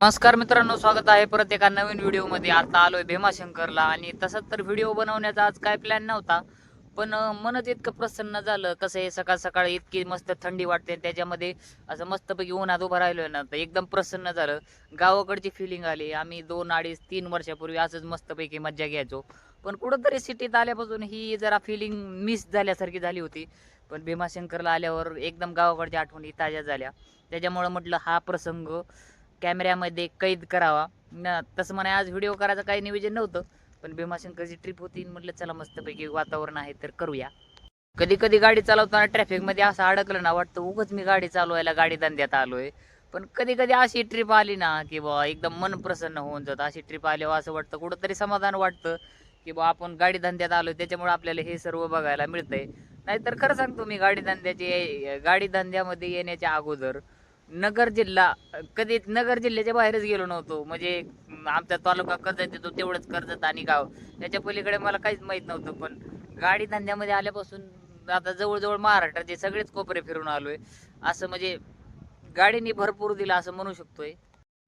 नमस्कार मित्रांनो स्वागत आहे परत एका नवीन व्हिडिओमध्ये. आता आलोय भीमाशंकरला आणि तसंच तर व्हिडिओ बनवण्याचा आज काय प्लॅन नव्हता पण मनच इतकं प्रसन्न झालं. कसं आहे सकाळ सकाळी इतकी मस्त थंडी वाटते त्याच्यामध्ये असं मस्तपैकी उन्हात उभं राहिलोय ना तर एकदम प्रसन्न झालं. गावाकडची फिलिंग आली. आम्ही दोन अडीच तीन वर्षापूर्वी असंच मस्तपैकी मज्जा घ्यायचो. पण कुठंतरी सिटीत आल्यापासून ही जरा फिलिंग मिस झाल्यासारखी झाली होती. पण भीमाशंकरला आल्यावर एकदम गावाकडच्या आठवणी ताज्या झाल्या. त्याच्यामुळं म्हटलं हा प्रसंग कॅमेऱ्यामध्ये कैद करावा. न तसं म्हणे आज व्हिडिओ करायचं काही नियोजन नव्हतं पण भीमाशंकरची ट्रिप होती म्हटलं चला मस्तपैकी वातावरण आहे तर करूया. कधी कधी गाडी चालवताना ट्रॅफिकमध्ये असं अडकलं ना वाटतं उगच मी गाडी चालवायला गाडी धंद्यात आलोय. पण कधी कधी अशी ट्रिप आली ना की बा एकदम मन प्रसन्न होऊन जातं. अशी ट्रिप आल्यावर असं वाटतं कुठंतरी समाधान वाटतं की बा आपण गाडी धंद्यात आलोय त्याच्यामुळे आपल्याला हे सर्व बघायला मिळतंय. नाहीतर खरं सांगतो मी गाडी धंद्याची गाडी धंद्यामध्ये येण्याच्या अगोदर नगर जिल्हा कधी नगर जिल्ह्याच्या बाहेरच गेलो नव्हतो. म्हणजे आमचा तालुका कर्जत येतो तेवढंच कर्जत आणि गाव. त्याच्या पलीकडे मला काहीच माहीत नव्हतं पण गाडी धंद्यामध्ये आल्यापासून आता जवळजवळ महाराष्ट्राचे सगळेच कोपरे फिरून आलोय. असं म्हणजे गाडीने भरपूर दिला असं म्हणू शकतोय.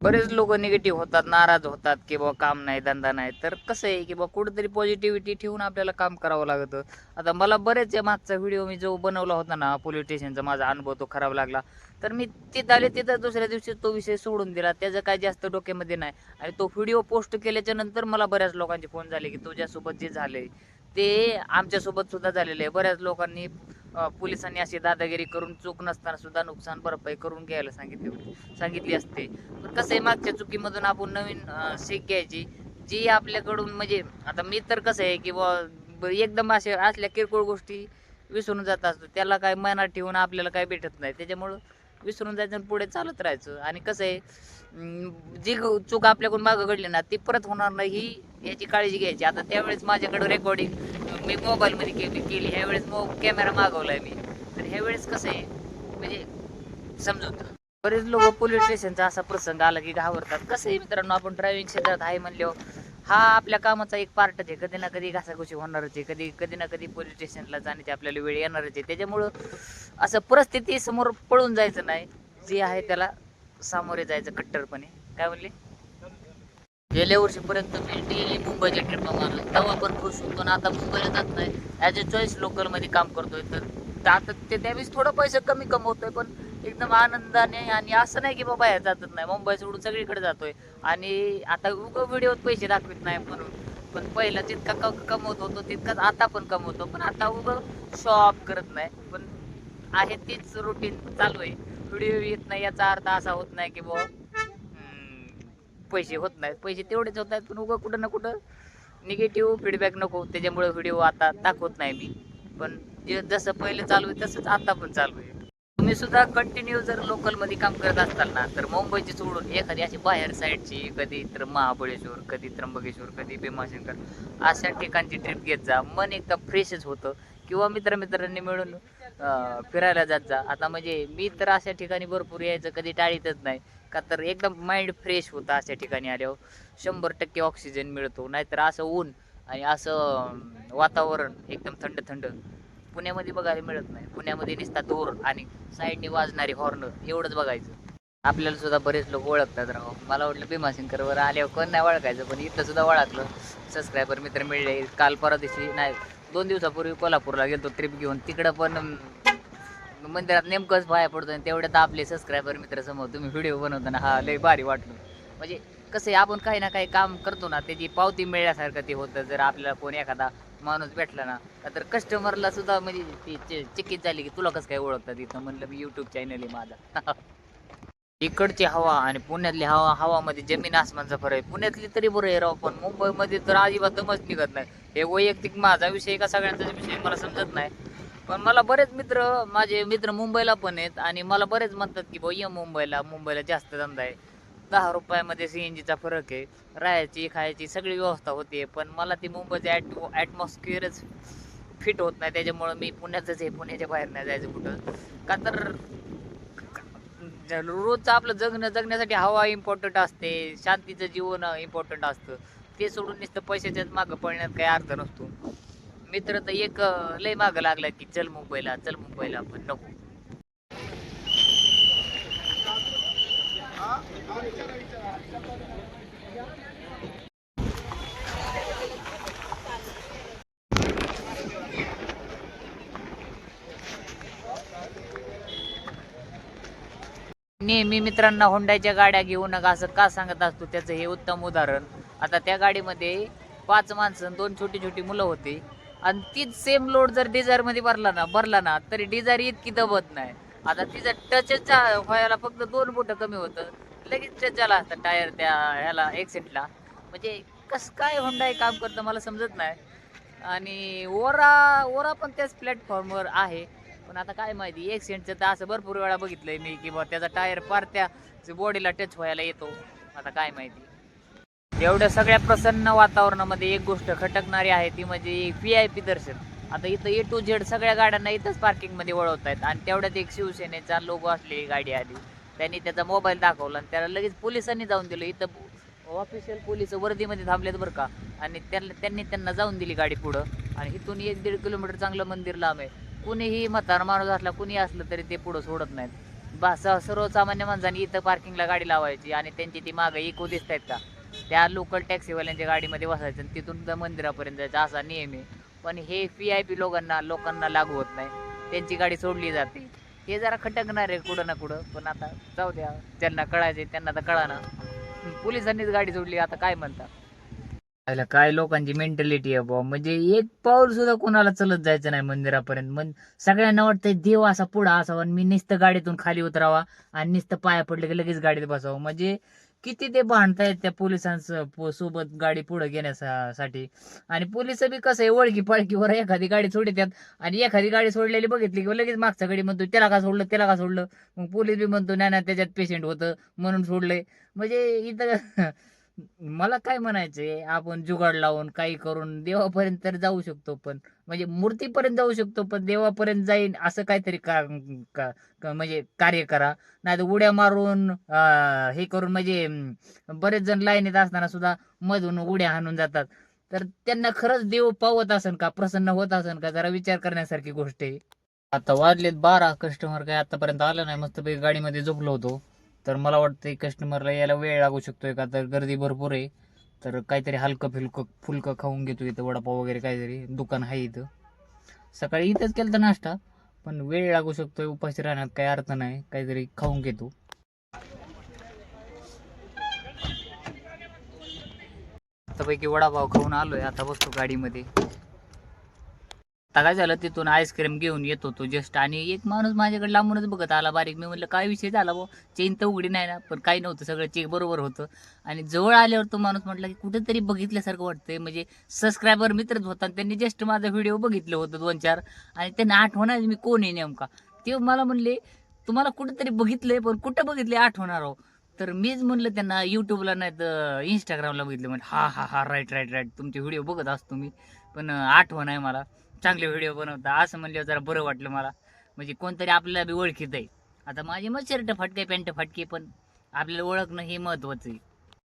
बरेच लोक निगेटिव्ह होतात नाराज होतात की बाबा काम नाही धंदा नाही. तर कसं आहे की बाबा कुठेतरी पॉझिटिव्हिटी ठेवून आपल्याला काम करावं लागतं. आता मला बरेच मागचा व्हिडिओ मी जो बनवला होता ना पोलीस स्टेशनचा माझा अनुभव तो खराब लागला. तर मी तिथं आले तिथं दुसऱ्या दिवशी तो विषय सोडून दिला. त्याचं काय जास्त डोक्यामध्ये नाही. आणि तो व्हिडिओ पोस्ट केल्याच्यानंतर मला बऱ्याच लोकांचे फोन झाले की तुझ्यासोबत जे झाले ते आमच्यासोबत सुद्धा झालेले आहे. बऱ्याच लोकांनी पोलिसांनी अशी दादागिरी करून चूक नसताना सुद्धा नुकसान भरपाई करून घ्यायला सांगितली होती. सांगितली असते. पण कसं आहे मागच्या चुकीमधून आपण नवीन शीख शिक घ्यायची. जी आपल्याकडून म्हणजे आता मी तर कसं आहे की बुवा एकदम असे असल्या किरकोळ गोष्टी विसरून जात असतो. त्याला काय मनात ठेवून आपल्याला काय भेटत नाही. त्याच्यामुळं विसरून जायचं आणि पुढे चालत राहायचं. आणि कसं आहे जी चूक आपल्याकडून मागं घडली ना ती परत होणार नाही ही याची काळजी घ्यायची. आता त्यावेळेस माझ्याकडं रेकॉर्डिंग मी मोबाईलमध्ये केली केली. ह्यावेळेस मो कॅमेरा मागवलाय मी. तर ह्यावेळेस कसं आहे म्हणजे समजून बरेच लोक पोलीस स्टेशनचा असा प्रसंग आला की घाबरतात. कसं आहे मित्रांनो आपण ड्रायव्हिंग क्षेत्रात आहे म्हणल्यावर हा आपल्या कामाचा एक पार्टच आहे. कधी ना कधी घासाघुशी होणारच आहे. कधी कधी ना कधी पोलीस स्टेशनला जाण्याची आपल्याला वेळ येणारच आहे. त्याच्यामुळं असं परिस्थिती समोर पळून जायचं नाही. जे आहे त्याला सामोरे जायचं कट्टरपणे. काय म्हणले? गेल्या वर्षीपर्यंत मी डेली मुंबईच्या ट्रिपा मारल्या तेव्हा पण खुश होतो आणि आता मुंबईला जात नाही. ॲज अ चॉईस लोकलमध्ये काम करतोय. तर आता ते त्यावेळेस थोडं पैसे कमी कमवतोय पण एकदम आनंदाने आणि असं नाही की बाबा बाहेर जातच नाही. मुंबई सोडून सगळीकडे जातोय. आणि आता उगं व्हिडिओत पैसे दाखवत नाही म्हणून. पण पहिला जितका क- कमवत होतो तितकाच आता पण कमवतो. पण आता उगं शो ऑफ करत नाही. पण आहे तीच रुटीन चालू आहे. व्हिडिओ येत नाही याचा अर्थ असा होत नाही की बुवा पैसे होत नाहीत. पैसे तेवढेच होत आहेत पण उगं कुठं ना कुठं निगेटिव्ह फीडबॅक नको त्याच्यामुळे व्हिडिओ आता दाखवत नाही मी. पण जे जसं पहिले चालू आहे तसंच आता पण चालू आहे. तुम्ही सुद्धा कंटिन्यू जर लोकलमध्ये काम करत असताल ना तर मुंबईची सोडून एखादी अशी बाहेर साईडची कधी तर महाबळेश्वर कधी त्र्यंबकेश्वर कधी भीमाशंकर अशा ठिकाणची ट्रिप घेत जा. मन एकदा फ्रेशच होतं. किंवा मित्र मित्रांनी मिळून फिरायला जात जा. आता म्हणजे मी तर अशा ठिकाणी भरपूर यायचं कधी टाळीतच नाही. का तर एकदम माइंड फ्रेश होतं अशा ठिकाणी आल्यावर. शंभर टक्के ऑक्सिजन मिळतो. नाहीतर असं ऊन आणि असं वातावरण एकदम थंड थंड पुण्यामध्ये बघायला मिळत नाही. पुण्यामध्ये निसता धूर आणि साईडने वाजणारी हॉर्न एवढंच बघायचं. आपल्याला सुद्धा बरेच लोक ओळखतात राव. मला वाटलं भीमाशंकरवर आल्यावर कोण नाही ओळखायचं पण इथं सुद्धा ओळखलं. सबस्क्रायबर मित्र मिळले. काल परवा दिवशी नाही दोन दिवसापूर्वी कोल्हापूरला गेलो ट्रिप घेऊन. तिकडं पण मंदिरात नेमकंच बाहेर पडतो आणि तेवढ्यात आपले सबस्क्रायबर मित्र समोर तुम्ही व्हिडिओ बनवताना हा लय भारी वाटलं. म्हणजे कसं आहे आपण काही ना काही काम करतो ना त्याची पावती मिळण्यासारखं ते होतं. जर आपल्याला कोण एखादा माणूस भेटला ना तर कस्टमरला सुद्धा म्हणजे ती चे- झाली की तुला कसं काय ओळखतात तिथं? म्हणलं मी युट्यूब चॅनल आहे माझा. इकडची हवा आणि पुण्यातली हवा हवामध्ये जमीन आसमानचा फरक आहे. पुण्यातली तरी बरं आहे राव पण मुंबईमध्ये तर अजिबात दमच निघत नाही. हे वैयक्तिक माझा विषय का सगळ्यांचा विषय मला समजत नाही. पण मला बरेच मित्र माझे मित्र मुंबईला पण आहेत आणि मला बरेच म्हणतात की भाऊ ये मुंबईला मुंबईला जास्त धंदा आहे. दहा रुपयामध्ये सी एन जीचा फरक आहे. राहायची खायची सगळी व्यवस्था होते पण मला ती मुंबईचं ॲट ॲटमॉस्फिअरच फिट होत नाही. त्याच्यामुळं मी पुण्यातच आहे. पुण्याच्या बाहेर नाही जायचं कुठं. का तर रोजचं आपलं जगणं जगण्यासाठी हवा इम्पॉर्टंट असते. शांतीचं जीवन इम्पॉर्टंट असतं. ते सोडून नुसतं पैशाच्याच मागं पडण्यात काही अर्थ नसतो. मित्र तर एक लय मागं लागला की चल मुंबईला चल मुंबईला पण नको. नेहमी मित्रांना होंडाच्या गाड्या घेऊ नका असं का सांगत असतो? त्याचं हे उत्तम उदाहरण. आता त्या गाडीमध्ये पाच माणसं दोन छोटी छोटी मुलं होती. आणि तीच सेम लोड जर डिझायरमध्ये भरला ना भरला ना तरी डिझायर इतकी दबत नाही. आता तिचा टचच व्हायला फक्त दोन बोट कमी होतं. लगेच टच झाला असता टायर त्या ह्याला ॲक्सिडेंटला म्हणजे कसं काय होंडा काम करतं मला समजत नाही. आणि ओरा ओरा पण त्याच प्लॅटफॉर्मवर आहे. पण आता काय माहिती एक्सिडेंटचं तर असं भरपूर वेळा बघितलंय मी की बा त्याचा टायर पार त्या बॉडीला टच व्हायला येतो. आता काय माहिती. एवढ्या सगळ्या प्रसन्न वातावरणामध्ये एक गोष्ट खटकणारी आहे ती म्हणजे व्ही आय पी दर्शन. आता इथं ए टू झेड सगळ्या गाड्यांना इथंच पार्किंगमध्ये वळवत आहेत आणि तेवढ्यात एक शिवसेनेचा लोगो असलेली गाडी आली. त्यांनी त्याचा मोबाईल दाखवला आणि त्याला लगेच पोलिसांनी जाऊन दिलं. इथं ऑफिशियल पोलीस वर्दीमध्ये थांबलेत बरं का. आणि त्यांना त्यांनी त्यांना जाऊन दिली गाडी पुढं. आणि इथून एक दीड किलोमीटर चांगलं मंदिर लांब आहे. कुणीही म्हातार माणूस असला कुणी असलं तरी ते पुढं सोडत नाहीत. बा सर्वसामान्य माणसांनी इथं पार्किंगला गाडी लावायची आणि त्यांची ती मागं इको दिसत आहेत का? त्या लोकल टॅक्सीवाल्यांच्या गाडीमध्ये बसायचं आणि तिथून मंदिरापर्यंत जायचं असा नियम आहे. पण हे व्ही आय पी लोकांना लोकांना लागू होत नाही. त्यांची गाडी सोडली जाते. हे जरा खटकणार आहे कुठं ना कुठं पण आता जाऊ द्या. ज्यांना कळायचे त्यांना तर कळा ना. पोलिसांनीच गाडी सोडली आता काय म्हणता आयला काय लोकांची मेंटॅलिटी आहे बुवा. म्हणजे एक पाऊल सुद्धा कोणाला चलत जायचं नाही मंदिरापर्यंत. मग सगळ्यांना वाटतंय देव असा पुढा असावा आणि मी नुसतं गाडीतून खाली उतरावा आणि नुसतं पाया पडले की लगेच गाडीत बसावं. म्हणजे किती ते भांडतायत त्या पोलिसांचं सोबत गाडी पुढे घेण्यासाठी? आणि पोलीस बी कसं आहे ओळखी पाळखीवर एखादी गाडी सोडतात आणि एखादी गाडी सोडलेली बघितली की लगेच मागचा गाडी म्हणतो त्याला का सोडलं त्याला का सोडलं? मग पोलीस बी म्हणतो नाही नाही त्याच्यात पेशंट होतं म्हणून सोडलंय. म्हणजे इथं मला काय म्हणायचंय आपण जुगाड लावून काही करून देवापर्यंत तर जाऊ शकतो पण म्हणजे मूर्तीपर्यंत जाऊ शकतो पण देवापर्यंत जाईन असं काहीतरी का, का- का- म्हणजे कार्य करा. नाही तर उड्या मारून हे करून म्हणजे बरेच जण लाईनीत असताना सुद्धा मधून उड्या हाणून जातात. तर त्यांना खरंच देव पावत असन का प्रसन्न होत असन का जरा विचार करण्यासारखी गोष्ट आहे. आता वाजलेत बारा कस्टमर काय आतापर्यंत आलं नाही मस्तपैकी गाडीमध्ये झोपलो होतो. तर मला वाटतं कस्टमरला यायला वेळ लागू शकतोय का? तर गर्दी भरपूर आहे. तर काहीतरी हलकं फिलकं फुलकं खाऊन घेतो इथं वडापाव वगैरे काहीतरी. दुकान आहे इथं. सकाळी इथंच केलं तर नाश्ता पण वेळ लागू शकतोय उपाशी राहण्यात काही अर्थ नाही. काहीतरी खाऊन घेतो. आतापैकी वडापाव खाऊन आलोय. आता बसतो गाडीमध्ये. आता काय झालं तिथून आईस्क्रीम घेऊन येत होतो जस्ट आणि एक माणूस माझ्याकडे लांबूनच बघत आला बारीक. मी म्हणलं काय विषय झाला भाऊ चेन तर उघडी नाही ना पण काही नव्हतं सगळं चेक बरोबर होतं. आणि जवळ आल्यावर तो माणूस म्हटला की कुठेतरी बघितल्यासारखं वाटतंय. म्हणजे सबस्क्रायबर मित्रच होता आणि त्यांनी जस्ट माझा व्हिडिओ बघितलं होतं दोन चार. आणि त्यांना आठवणार मी कोण आहे नेमका? ते मला म्हणले तुम्हाला कुठेतरी बघितलंय पण कुठं बघितले आठवणार आहो तर मीच म्हणलं त्यांना युट्यूबला नाही तर इंस्टाग्रामला बघितलं. म्हणजे हा हा हा राईट राईट राईट तुमचे व्हिडिओ बघत असतो मी पण आठवण आहे मला. चांगले व्हिडिओ बनवता. असं म्हणलं जरा बरं वाटलं मला. म्हणजे कोणतरी आपल्याला बी ओळखीत आहे. आता माझी मग शर्ट फटके पॅन्ट फटके पण आपल्याला ओळखणं हे महत्वाचं आहे.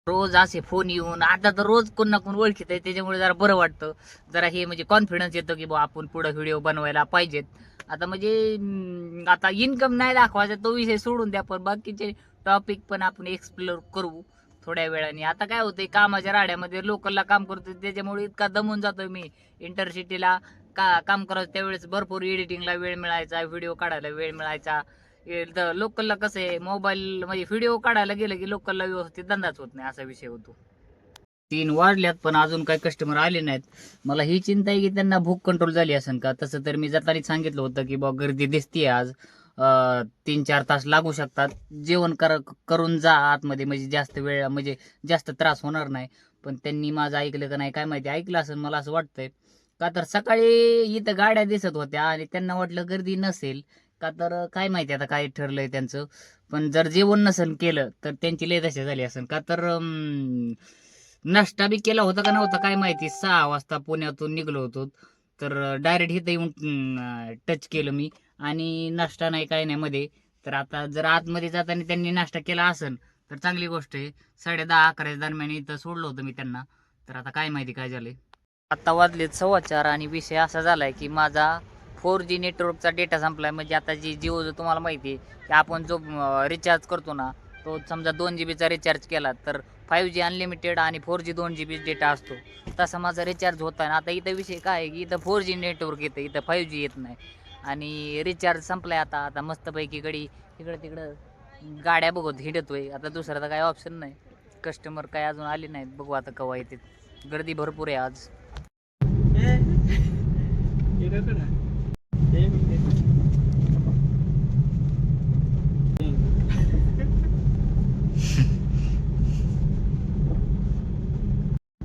रोज असे फोन येऊन आता तर रोज कोण ना कोण ओळखीत आहे. त्याच्यामुळे जरा बरं वाटतं. जरा हे म्हणजे कॉन्फिडन्स येतो की बा आपण पुढं व्हिडिओ बनवायला पाहिजेत. आता म्हणजे आता इन्कम नाही दाखवायचा तो विषय सोडून द्या. पण बाकीचे टॉपिक पण आपण एक्सप्लोर करू थोड्या वेळाने. आता काय होतंय कामाच्या राड्यामध्ये लोकलला काम करतो त्याच्यामुळे इतका दमून जातोय मी. इंटरसिटीला का काम करायचं त्यावेळेस भरपूर एडिटिंगला वेळ मिळायचा व्हिडिओ काढायला वेळ मिळायचा. लोकलला कसं आहे मोबाईल म्हणजे व्हिडिओ काढायला गेलं की लोकलला व्यवस्थित धंदाच होत नाही असा विषय होतो. तीन वाढल्यात पण अजून काही कस्टमर आले नाहीत. मला ही चिंता आहे की त्यांना भूक कंट्रोल झाली असेल का? तसं तर मी जाताना सांगितलं होतं की बा गर्दी दिसतीये आज. तीन चार तास लागू शकतात. जेवण कर करून जा आतमध्ये म्हणजे जास्त वेळ म्हणजे जास्त त्रास होणार नाही. पण त्यांनी माझं ऐकलं का नाही काय माहिती ऐकलं असेल मला असं वाटतंय. का तर सकाळी इथं गाड्या दिसत होत्या आणि त्यांना वाटलं गर्दी नसेल. का तर काय माहिती आता काय ठरलंय त्यांचं. पण जर जेवण नसेल केलं तर त्यांची लय दशा झाली असेल का तर नाश्ता बी केला होता का नव्हता काय माहिती. सहा वाजता पुण्यातून निघलो होतो. तर डायरेक्ट इथं येऊन टच केलं मी. आणि नाश्ता नाही काय नाही मध्ये. तर आता जर आतमध्ये जाताना त्यांनी नाश्ता केला असेल तर चांगली गोष्ट आहे. साडे दहा अकराच्या दरम्यान इथं सोडलं होतं मी त्यांना. तर आता काय माहिती काय झालंय. आता वाजलेत सव्वा चार आणि विषय असा झाला आहे की माझा फोर जी नेटवर्कचा डेटा संपला आहे म्हणजे आता जी जिओ तुम्हाला माहिती आहे की आपण जो रिचार्ज करतो ना तो समजा दोन जी बीचा रिचार्ज केला तर फाईव्ह जी अनलिमिटेड आणि फोर जी दोन जी बी डेटा असतो. तसा माझा रिचार्ज होता ना आता इथं विषय काय आहे की इथं फोर जी नेटवर्क येतं इथं फाईव्ह जी येत नाही. आणि रिचार्ज संपलाय आता आता मस्तपैकी गडी इकडं तिकडं गाड्या बघत हिंडतोय. आता दुसरा तर काय ऑप्शन नाही. कस्टमर काय अजून आले नाहीत. बघू आता केव्हा येते गर्दी भरपूर आहे आज.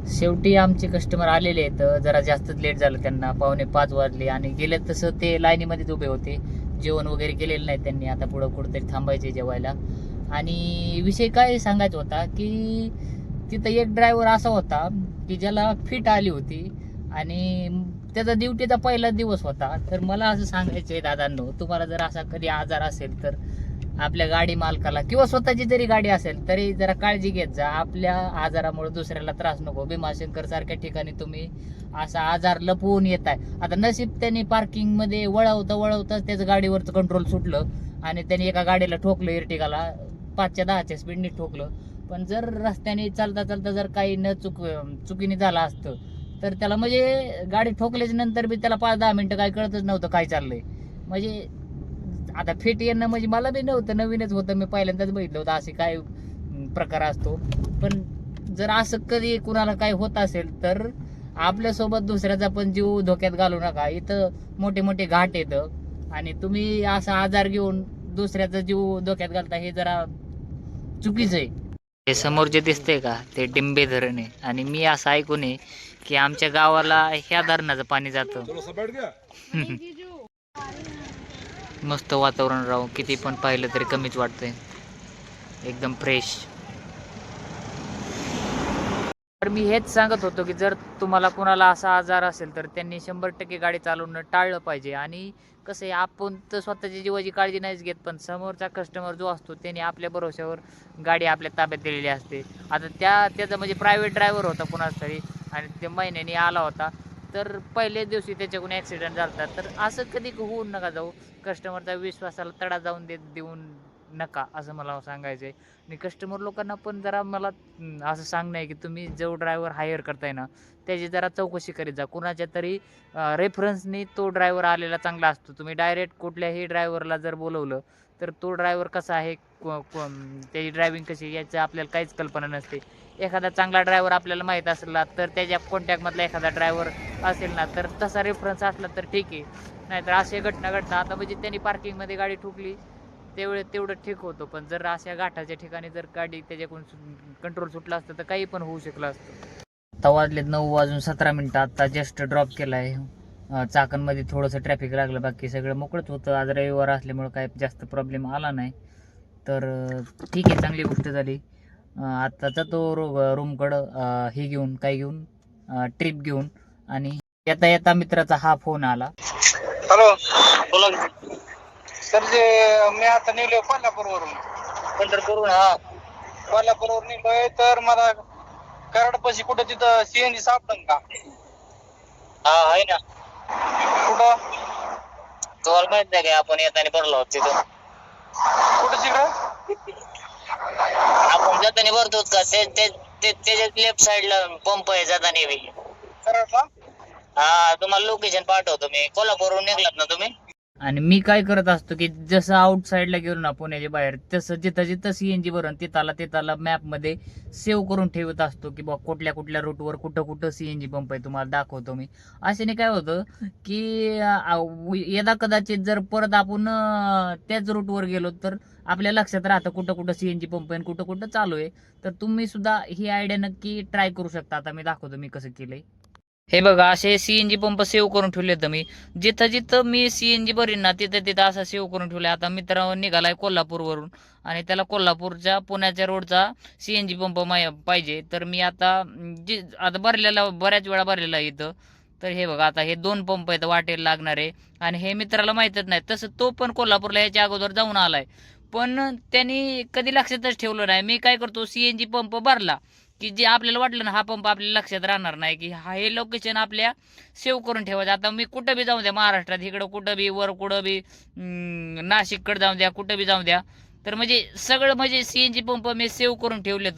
शेवटी आमचे कस्टमर आलेले आहेत. जरा जास्तच लेट झालं त्यांना. पावणे पाच वाजले आणि गेले तसं ते लाईनीमध्येच उभे होते. जेवण वगैरे केलेलं नाही त्यांनी. आता पुढं कुठंतरी थांबायचे जेवायला. आणि विषय काय सांगायचा होता की तिथं एक ड्रायव्हर असा होता की ज्याला फिट आली होती. आणि त्याचा ड्युटीचा पहिला दिवस होता. तर मला असं सांगायचं आहे दादांनो तुम्हाला जर असा कधी आजार असेल तर आपल्या गाडी मालकाला किंवा स्वतःची जरी गाडी असेल तरी जरा काळजी घेत जा. आपल्या आजारामुळे दुसऱ्याला त्रास नको. भीमाशंकर सारख्या ठिकाणी तुम्ही असा आजार लपवून येत आहे आता नशीब त्यांनी पार्किंगमध्ये वळवता वळवता त्याचं गाडीवरचं कंट्रोल सुटलं आणि त्यांनी एका गाडीला ठोकलं इर्टिगाला. पाचच्या दहाच्या स्पीडने ठोकलं. पण जर रस्त्याने चालता चालता जर काही न चुक चुकीने झालं असतं तर त्याला म्हणजे गाडी ठोकल्याच्या नंतर बी त्याला पाच दहा मिनटं काय कळतच नव्हतं काय चाललंय. म्हणजे आता फिट येणं म्हणजे मला बी नव्हतं नवीनच होतं. मी पहिल्यांदाच बघितलं होतं असे काय प्रकार असतो. पण जर असं कधी कुणाला काय होत असेल तर आपल्यासोबत दुसऱ्याचा पण जीव धोक्यात घालू नका. इथं मोठे मोठे घाट येतं आणि तुम्ही असा आजार घेऊन दुसऱ्याचा जीव धोक्यात घालता हे जरा चुकीचं आहे. हे समोर जे दिसतंय का ते डिंबे धरण. आहे आणि मी असं ऐकून आहे की आमच्या गावाला ह्या धरणाचं पाणी जातं. मस्त वातावरण राहू किती पण पाहिलं तरी कमीच वाटतंय. एकदम फ्रेश तर मी हेच सांगत होतो की जर तुम्हाला कोणाला असा आजार असेल तर त्यांनी शंभर टक्के गाडी चालवणं टाळलं पाहिजे. आणि कसं आहे आपण तर स्वतःच्या जीवाची काळजी नाहीच घेत पण समोरचा कस्टमर जो असतो त्याने आपल्या भरोश्यावर गाडी आपल्या ताब्यात दिलेली असते. आता त्या त्याचा म्हणजे प्रायव्हेट ड्रायव्हर होता कुणाच तरी आणि ते महिन्याने आला होता. तर पहिल्याच दिवशी त्याच्याकडून ॲक्सिडेंट झाला तर असं कधी होऊ नका जाऊ. कस्टमरचा विश्वासाला तडा जाऊन देत देऊन नका असं मला सांगायचं आहे आणि कस्टमर लोकांना पण जरा मला असं सांगणं आहे की तुम्ही जो ड्रायव्हर हायर करताय ना त्याची जरा चौकशी करीत जा. कुणाच्या तरी रेफरन्सनी तो ड्रायव्हर आलेला चांगला असतो. तुम्ही डायरेक्ट कुठल्याही ड्रायव्हरला जर बोलवलं तर तो ड्रायव्हर कसा आहे को- त्याची ड्रायव्हिंग कशी याचं आपल्याला काहीच कल्पना नसते. एखादा चांगला ड्रायव्हर आपल्याला माहीत असला तर त्याच्या कॉन्टॅक्टमधला एखादा ड्रायव्हर असेल ना तर तसा रेफरन्स असला तर ठीक आहे. नाहीतर असे घटना घडतात आता म्हणजे त्यांनी पार्किंगमध्ये गाडी ठोकली त्यावेळेस तेवढं ठीक होतं. पण जर अशा घाटाच्या ठिकाणी जर गाडी त्याच्याकडून कंट्रोल सुटला असतं तर काही पण होऊ शकलं असतं. आता वाजलेत नऊ वाजून सतरा मिनिटं. आता जस्ट ड्रॉप केला आहे चाकणमध्ये थोडंसं ट्रॅफिक लागलं. बाकी सगळं मोकळंच होतं. आज रविवार असल्यामुळं काय जास्त प्रॉब्लेम आला नाही. तर ठीक आहे. चांगली गोष्ट झाली. अं, आता जातो रो रूमकडं हे घेऊन काय घेऊन? ट्रिप घेऊन. आणि येता येता मित्राचा हा फोन आला. हॅलो बोला सर जे मी आता निघलोय कोल्हापूरवरून. पंढरपूरहून हा. कोल्हापूरवरून निघलोय तर मला कराडपाशी कुठं तिथं सीएनजी सापडन का? हा आहे ना. कुठं? तुम्हाला माहीत नाही का आपण येताना भरलो होतो तिथं. कुठं तिकडं? आपण जाताना भरतो का? ते ते ते- त्याच्या लेफ्ट साइडला पंप आहे जाताना बी. कराडला? हा तुम्हाला लोकेशन पाठवतो मी. कोल्हापूरहून निघलात ना तुम्ही? आणि मी काय करत असतो की जसं आउटसाईडला गेलो ना पुण्याच्या बाहेर तसं जिथं जिथं सी एनजी भरून तिथाला तिथाला मॅपमध्ये सेव्ह करून ठेवत असतो की बा कुठल्या कुठल्या रूटवर कुठं कुठं सीएनजी पंप आहे तुम्हाला दाखवतो मी. अशाने काय होतं की यदा कदाचित जर परत आपण त्याच रूटवर गेलो तर आपल्या लक्षात राहतं कुठं कुठं सीएनजी पंप आहे आणि कुठं कुठं चालू आहे. तर तुम्ही सुद्धा ही आयडिया नक्की ट्राय करू शकता. आता मी दाखवतो मी कसं केलंय. हे बघा असे सीएनजी पंप सेव्ह करून ठेवले तर मी. जिथं जिथं मी सीएनजी भरीन ना तिथं तिथं असा सेव्ह करून ठेवला. आता मित्र निघालाय कोल्हापूरवरून. आणि त्याला कोल्हापूरच्या पुण्याच्या रोडचा सीएनजी पंप माय- पाहिजे. तर मी आता जे जी आता भरलेला बऱ्याच वेळा भरलेला आहे इथं. तर हे बघा आता हे दोन पंप आहेत वाटेल लागणारे. आणि हे मित्राला माहीतच नाही. तसं तो पण कोल्हापूरला याच्या अगोदर जाऊन आलाय. पण त्यांनी कधी लक्षातच ठेवलं नाही. मी काय करतो सीएनजी पंप भरला. की जे आपल्याला वाटलं ना हा पंप आपल्या लक्षात राहणार नाही की हा हे लोकेशन आपल्या सेव्ह करून ठेवायचं. आता मी कुठं बी जाऊ द्या महाराष्ट्रात इकडं कुठं बी वर कुठं बी नाशिककडे जाऊ द्या कुठं बी जाऊ द्या. तर म्हणजे सगळं म्हणजे सी एन जी पंप मी सेव्ह करून ठेवले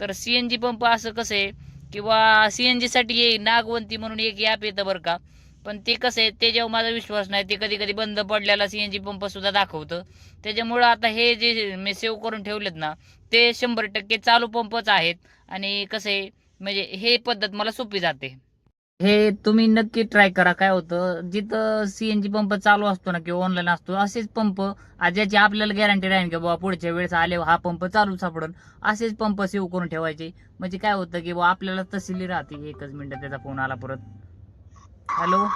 तर सी एन जी पंप असं कसं आहे किंवा सी एन जीसाठी ये नागवंती म्हणून एक ॲप येतं बरं का. पण ते कसं आहे त्याच्यावर माझा विश्वास नाही. ते कधी कधी बंद पडलेला सी एन जी पंपसुद्धा दाखवतं. त्याच्यामुळं आता हे जे मी सेव्ह करून ठेवलेत ना ते शंभर टक्के चालू पंपच आहेत. आणि कसं आहे म्हणजे हे पद्धत मला सोपी जाते. हे तुम्ही नक्की ट्राय करा. काय होतं जिथं सीएनजी पंप चालू असतो ना किंवा ऑनलाईन असतो असेच पंप ज्याची आपल्याला गॅरंटी राहील की बाबा पुढच्या वेळेस आले हा पंप चालू सापडून असेच पंप सेव्ह करून ठेवायचे. म्हणजे काय होतं की बाबा आपल्याला तसली राहते. एकच मिनिट त्याचा फोन आला परत. हॅलो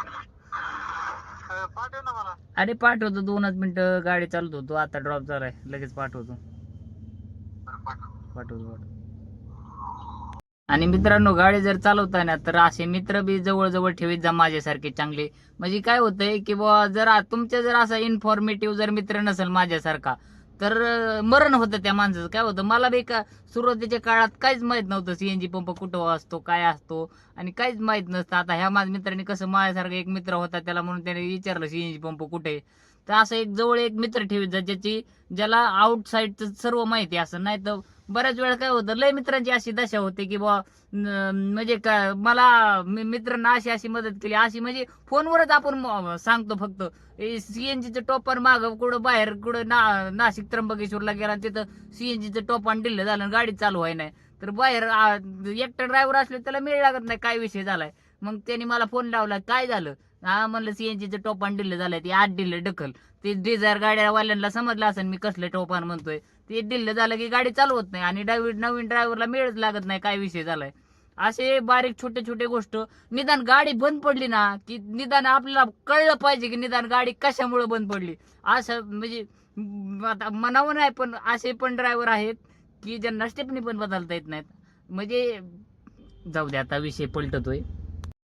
पाठव ना मला. अरे पाठवतो. दोनच मिनिटं गाडी चालत होतो. आता ड्रॉप झालाय. लगेच पाठवतो. पाठवतो पाठवतो. आणि मित्रांनो गाडी जर चालवताय ना तर असे मित्र बी जवळ जवळ ठेवीत जा माझ्यासारखे चांगले. म्हणजे काय होतंय की बुवा जर तुमच्या जर असा इन्फॉर्मेटिव्ह जर मित्र नसेल माझ्यासारखा तर मरण होतं त्या माणसाचं. काय होतं मला बी का सुरुवातीच्या काळात काहीच माहीत नव्हतं सीएनजी पंप कुठं असतो काय असतो आणि काहीच माहीत नसतं. आता ह्या माझ्या मित्राने कसं माझ्यासारखा एक मित्र होता त्याला म्हणून त्याने विचारलं सीएनजी पंप कुठे तर असं एक जवळ एक मित्र ठेवीत जा ज्याची ज्याला आउटसाईडचं सर्व माहिती असं. नाही तर बऱ्याच वेळा काय होतं लय मित्रांची अशी दशा होते की बा म्हणजे का मला मित्रांना अशी अशी मदत केली. अशी म्हणजे फोनवरच आपण सांगतो फक्त. सीएनजीचं टोपण माग कुठं बाहेर कुठं ना नाशिक त्र्यंबकेश्वरला गेला तिथं सीएनजीचं टोपण दिलं झालं आणि गाडी चालू व्हाय नाही तर बाहेर एकटा ड्रायव्हर असले त्याला मिळ लागत नाही काय विषय झालाय. मग त्यांनी मला फोन लावला काय झालं? हा म्हणलं सीएनजीचं टोपान दिलं झालंय ते आठ दिलं ढकल. ते डिझायर गाड्यावाल्यांना समजलं असेल मी कसलं टोपान म्हणतोय. ते दिलं झालं की गाडी चालवत नाही आणि डावी नवीन ड्रायव्हरला मिळच लागत नाही काय विषय झालाय? असे बारीक छोटे छोटे गोष्ट. निदान गाडी बंद पडली ना की निदान आपल्याला कळलं पाहिजे की निदान गाडी कशामुळे बंद पडली. असं म्हणजे आता म्हणावं नाही पण असे पण ड्रायव्हर आहेत की ज्यांना स्टेपनी पण बदलता येत नाहीत. म्हणजे जाऊ दे आता विषय पलटतोय.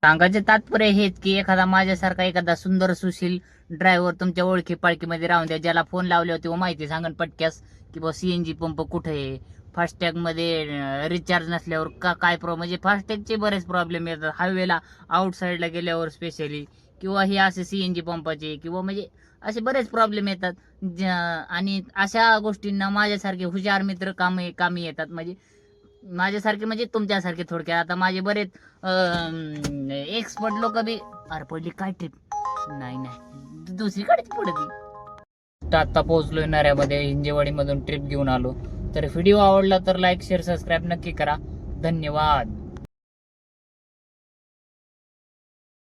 सांगायचे तात्पर्य हेच की एखादा माझ्यासारखा एखादा सुंदर सुशील ड्रायव्हर तुमच्या ओळखी पाळखीमध्ये राहून द्या ज्याला फोन लावले होते व माहिती सांगन पटक्यास की बा सीएनजी पंप कुठे आहे? फास्टॅगमध्ये रिचार्ज नसल्यावर का काय प्रॉब्लेम म्हणजे फास्टॅगचे बरेच प्रॉब्लेम येतात. हायवेला आउटसाईडला गेल्यावर स्पेशली किंवा हे असे सी एन जी पंपाचे किंवा म्हणजे असे बरेच प्रॉब्लेम येतात. ज्या- आणि अशा गोष्टींना माझ्यासारखे हुशार मित्र कामी कामी येतात. म्हणजे माझ्यासारखे म्हणजे तुमच्यासारखे थोडक्यात. आता माझे बरेच एक्सपर्ट लोक बी अरे पडली काय ट्रिप नाही नाही. दुसरीकडेच पडती आता पोहोचलो नऱ्यामध्ये हिंजेवाडीमधून ट्रिप घेऊन आलो. तर व्हिडिओ आवडला तर लाईक शेअर सबस्क्राईब नक्की करा. धन्यवाद.